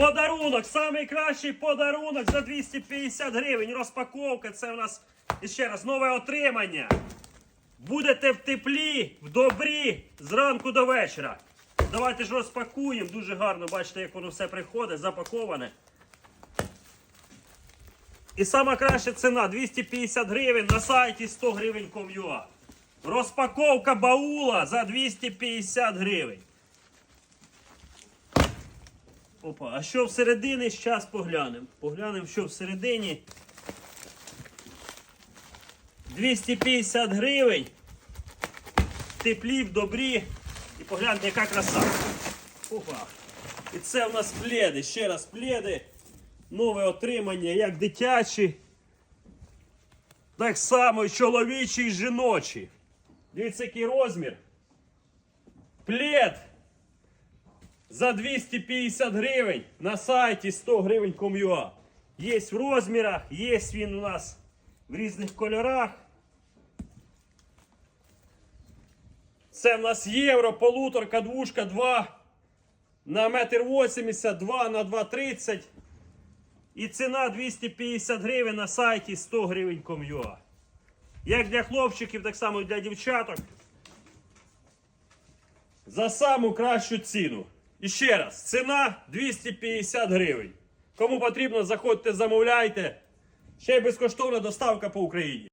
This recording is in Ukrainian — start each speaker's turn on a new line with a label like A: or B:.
A: Подарунок, самий кращий подарунок за 250 гривень. Розпаковка. Це в нас ще раз нове отримання. Будете в теплі, в добрі зранку до вечора. Давайте ж розпакуємо. Дуже гарно, бачите, як воно все приходить, запаковане. І сама краща ціна 250 гривень на сайті 100 гривень Ком'юа. Розпаковка баула за 250 гривень. Опа, а що всередині? Зараз поглянемо. Поглянемо, що всередині. 250 гривень. Теплі, в добрі. І погляньте, яка краса. Опа. І це у нас пледи. Ще раз пледи. Нове отримання, як дитячі. Так само чоловічі і жіночі. Дивіться, який розмір. Плед за 250 гривень на сайті 100 гривень Ком'юа. Є в розмірах, є він у нас в різних кольорах. Це в нас євро, полуторка, двушка, 2 на метр 80, 2 на 2,30. І ціна 250 гривень на сайті 100 гривень Ком'юа. Як для хлопчиків, так само і для дівчаток. За саму кращу ціну. І ще раз, ціна 250 гривень. Кому потрібно, заходьте, замовляйте. Ще й безкоштовна доставка по Україні.